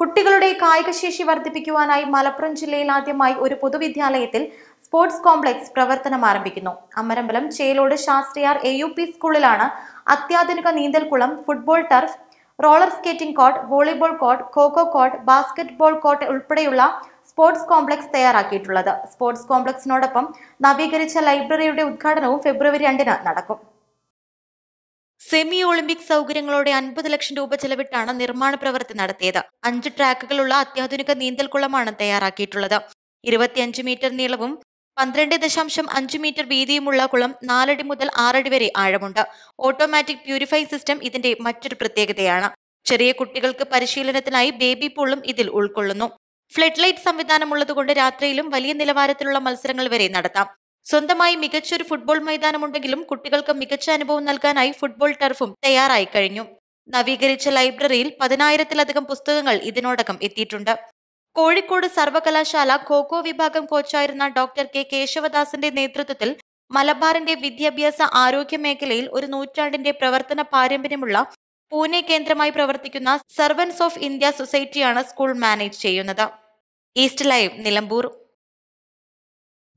കുട്ടികളുടെ കായികശേഷി വർദ്ധിപ്പിക്കുവാനായി മലപ്പുറം ജില്ലയിൽ ആദ്യമായി ഒരു പൊതുവിദ്യാലയത്തിൽ സ്പോർട്സ് കോംപ്ലക്സ് പ്രവർത്തനം ആരംഭിക്കുന്നു. Amarambalam Chelode Shasthriyar A U P സ്കൂളിലാണ് അത്യാധുനിക നീന്തൽക്കുളം football turf roller skating court volleyball court kho kho court basketball court ഉൾപ്പെടെയുള്ള സ്പോർട്സ് കോംപ്ലക്സ് തയ്യാറാക്കിയിട്ടുള്ളത്. സ്പോർട്സ് കോംപ്ലക്സിനോടൊപ്പം നവീകരിച്ച ലൈബ്രറിയുടെ ഉദ്ഘാടനവും ഫെബ്രുവരി രണ്ടിന് നടക്കും. സെമി ഒളിമ്പിക് സൗകര്യങ്ങളോടെ അൻപത് ലക്ഷം രൂപ ചെലവിട്ടാണ് നിർമ്മാണ പ്രവൃത്തി നടത്തിയത്. അഞ്ച് ട്രാക്കുകളുള്ള അത്യാധുനിക നീന്തൽക്കുളമാണ് തയ്യാറാക്കിയിട്ടുള്ളത്. ഇരുപത്തിയഞ്ച് മീറ്റർ നീളവും പന്ത്രണ്ട് ദശാംശം അഞ്ച് മീറ്റർ വീതിയുമുള്ള കുളം നാലടി മുതൽ ആറടി വരെ ആഴമുണ്ട്. ഓട്ടോമാറ്റിക് പ്യൂരിഫൈ സിസ്റ്റം ഇതിന്റെ മറ്റൊരു പ്രത്യേകതയാണ്. ചെറിയ കുട്ടികൾക്ക് പരിശീലനത്തിനായി ബേബി പൂളും ഇതിൽ ഉൾക്കൊള്ളുന്നു. ഫ്ലഡ് ലൈറ്റ് സംവിധാനമുള്ളതുകൊണ്ട് രാത്രിയിലും വലിയ നിലവാരത്തിലുള്ള മത്സരങ്ങൾ വരെ നടത്താം. സ്വന്തമായി മികച്ചൊരു ഫുട്ബോൾ മൈതാനമുണ്ടെങ്കിലും കുട്ടികൾക്ക് മികച്ച അനുഭവം നൽകാനായി ഫുട്ബോൾ ടർഫും തയ്യാറായി കഴിഞ്ഞു. നവീകരിച്ച ലൈബ്രറിയിൽ പതിനായിരത്തിലധികം പുസ്തകങ്ങൾ ഇതിനോടകം എത്തിയിട്ടുണ്ട്. കോഴിക്കോട് സർവകലാശാല ഖോഖോ വിഭാഗം കോച്ചായിരുന്ന ഡോക്ടർ കെ കേശവദാസിന്റെ നേതൃത്വത്തിൽ മലബാറിന്റെ വിദ്യാഭ്യാസ ആരോഗ്യ മേഖലയിൽ ഒരു നൂറ്റാണ്ടിന്റെ പ്രവർത്തന പാരമ്പര്യമുള്ള പൂനെ കേന്ദ്രമായി പ്രവർത്തിക്കുന്ന സർവൻസ് ഓഫ് ഇന്ത്യ സൊസൈറ്റിയാണ് സ്കൂൾ മാനേജ് ചെയ്യുന്നത്. East live Nilambur.